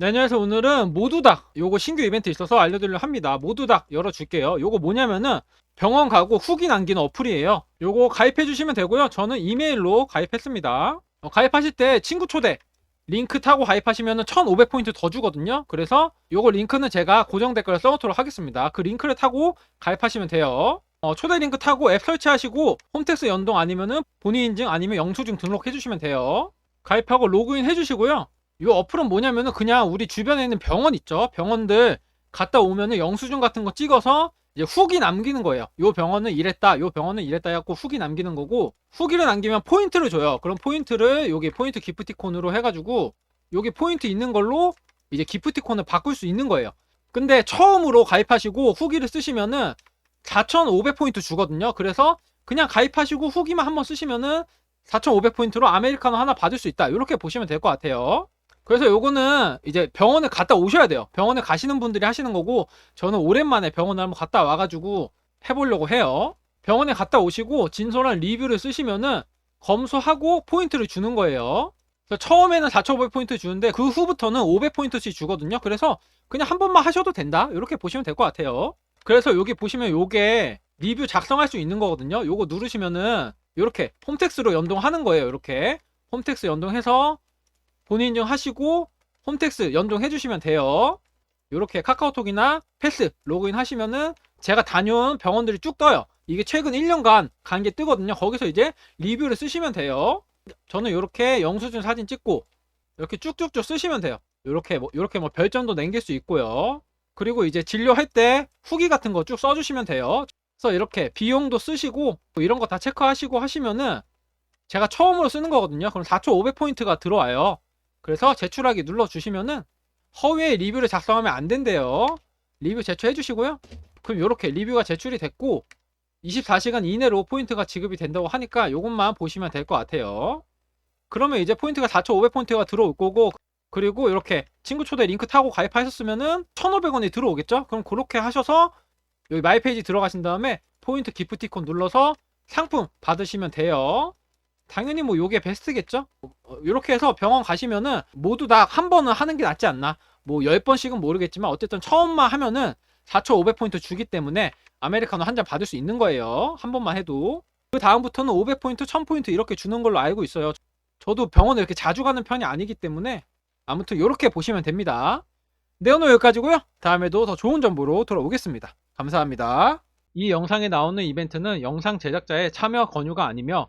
네, 안녕하세요. 오늘은 모두닥 요거 신규 이벤트 있어서 알려드리려 합니다. 모두닥 열어줄게요. 요거 뭐냐면은 병원 가고 후기 남기는 어플이에요. 요거 가입해 주시면 되고요. 저는 이메일로 가입했습니다. 어, 가입하실 때 친구 초대 링크 타고 가입하시면은 1500포인트 더 주거든요. 그래서 요거 링크는 제가 고정 댓글에 써놓도록 하겠습니다. 그 링크를 타고 가입하시면 돼요. 어, 초대 링크 타고 앱 설치하시고 홈택스 연동 아니면은 본인 인증 아니면 영수증 등록해 주시면 돼요. 가입하고 로그인 해주시고요. 이 어플은 뭐냐면은 그냥 우리 주변에 있는 병원 있죠. 병원들 갔다 오면은 영수증 같은 거 찍어서 이제 후기 남기는 거예요. 요 병원은 이랬다, 요 병원은 이랬다 해갖고 후기 남기는 거고 후기를 남기면 포인트를 줘요. 그럼 포인트를 여기 포인트 기프티콘으로 해가지고 여기 포인트 있는 걸로 이제 기프티콘을 바꿀 수 있는 거예요. 근데 처음으로 가입하시고 후기를 쓰시면은 4,500포인트 주거든요. 그래서 그냥 가입하시고 후기만 한번 쓰시면은 4,500포인트로 아메리카노 하나 받을 수 있다. 이렇게 보시면 될 것 같아요. 그래서 요거는 이제 병원에 갔다 오셔야 돼요. 병원에 가시는 분들이 하시는 거고 저는 오랜만에 병원을 한번 갔다 와가지고 해보려고 해요. 병원에 갔다 오시고 진솔한 리뷰를 쓰시면은 검수하고 포인트를 주는 거예요. 처음에는 4,500포인트 주는데 그 후부터는 500포인트씩 주거든요. 그래서 그냥 한 번만 하셔도 된다. 이렇게 보시면 될 것 같아요. 그래서 여기 보시면 요게 리뷰 작성할 수 있는 거거든요. 요거 누르시면은 이렇게 홈택스로 연동하는 거예요. 이렇게 홈택스 연동해서 본인 인증 하시고 홈택스 연동해 주시면 돼요. 이렇게 카카오톡이나 패스 로그인 하시면은 제가 다녀온 병원들이 쭉 떠요. 이게 최근 1년간 간 게 뜨거든요. 거기서 이제 리뷰를 쓰시면 돼요. 저는 이렇게 영수증 사진 찍고 이렇게 쭉쭉쭉 쓰시면 돼요. 이렇게 뭐 이렇게 뭐 별점도 남길 수 있고요. 그리고 이제 진료할 때 후기 같은 거 쭉 써주시면 돼요. 그래서 이렇게 비용도 쓰시고 뭐 이런 거 다 체크하시고 하시면은 제가 처음으로 쓰는 거거든요. 그럼 4,500포인트가 들어와요. 그래서 제출하기 눌러주시면은 허위의 리뷰를 작성하면 안 된대요. 리뷰 제출해 주시고요. 그럼 이렇게 리뷰가 제출이 됐고 24시간 이내로 포인트가 지급이 된다고 하니까 이것만 보시면 될 것 같아요. 그러면 이제 포인트가 4,500포인트가 들어올 거고 그리고 이렇게 친구 초대 링크 타고 가입하셨으면은 1,500원이 들어오겠죠? 그럼 그렇게 하셔서 여기 마이 페이지 들어가신 다음에 포인트 기프티콘 눌러서 상품 받으시면 돼요. 당연히 뭐 요게 베스트겠죠? 이렇게 해서 병원 가시면은 모두 다 한 번은 하는 게 낫지 않나? 뭐 10번씩은 모르겠지만 어쨌든 처음만 하면은 4,500포인트 주기 때문에 아메리카노 한 잔 받을 수 있는 거예요. 한 번만 해도. 그 다음부터는 500포인트, 1000포인트 이렇게 주는 걸로 알고 있어요. 저도 병원을 이렇게 자주 가는 편이 아니기 때문에 아무튼 이렇게 보시면 됩니다. 네, 오늘 여기까지고요. 다음에도 더 좋은 정보로 돌아오겠습니다. 감사합니다. 이 영상에 나오는 이벤트는 영상 제작자의 참여 권유가 아니며